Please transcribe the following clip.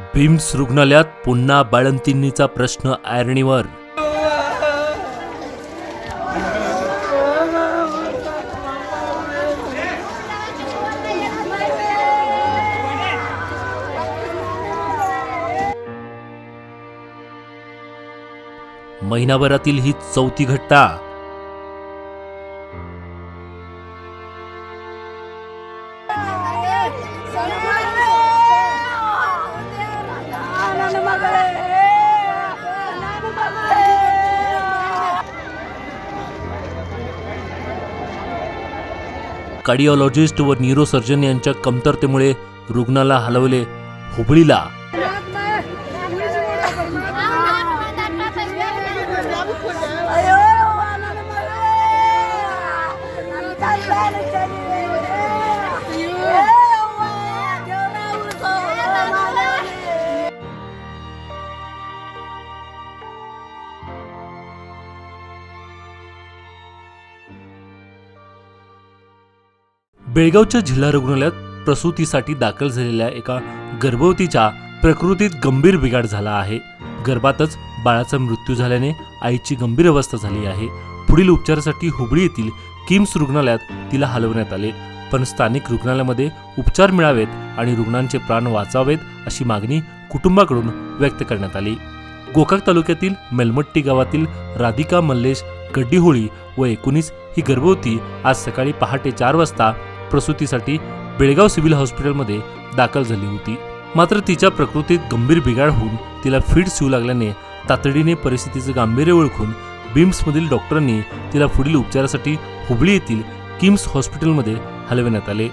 Beams रुग्णालयात पुन्हा बाळंतिणीचा प्रश्न ऐरणीवर महिनाभरातील ही चौथी घटना कार्डिओलॉजिस्ट व न्यूरोसर्जन यांच्या कमतरतेमुळे रुग्णाला हलवले हुबळीला. बेळगावच्या जिल्हा रुग्णालयात प्रसूतीसाठी दाखल झालेल्या एका गर्भवतीच्या प्रकृतीत गंभीर बिघाड झाला आहे. गर्भातच बाळाचा मृत्यू झाल्याने आईची गंभीर अवस्था झाली आहे. पुढील उपचारासाठी हुबळी येथील किम्स रुग्णालयात तिला हलवण्यात आले. पण स्थानिक रुग्णालयामध्ये उपचार मिळावेत आणि रुग्णांचे प्राण वाचावेत अशी मागणी कुटुंबाकडून व्यक्त करण्यात आली. गोकाक तालुक्यातील मेलमट्टी गावातील राधिका मल्लेश गड्डीहोळी व एकोणीस ही गर्भवती आज सकाळी पहाटे चार वाजता प्रसूतीसाठी बेळगाव सिव्हिल हॉस्पिटलमध्ये दाखल झाली होती. मात्र तिच्या प्रकृतीत गंभीर बिघाड होऊन तिला फिट्स येऊ लागल्याने तातडीने परिस्थितीचं गांभीर्य ओळखून बिम्समधील डॉक्टरांनी तिला पुढील उपचारासाठी हुबळी येथील किम्स हॉस्पिटलमध्ये हलविण्यात आले.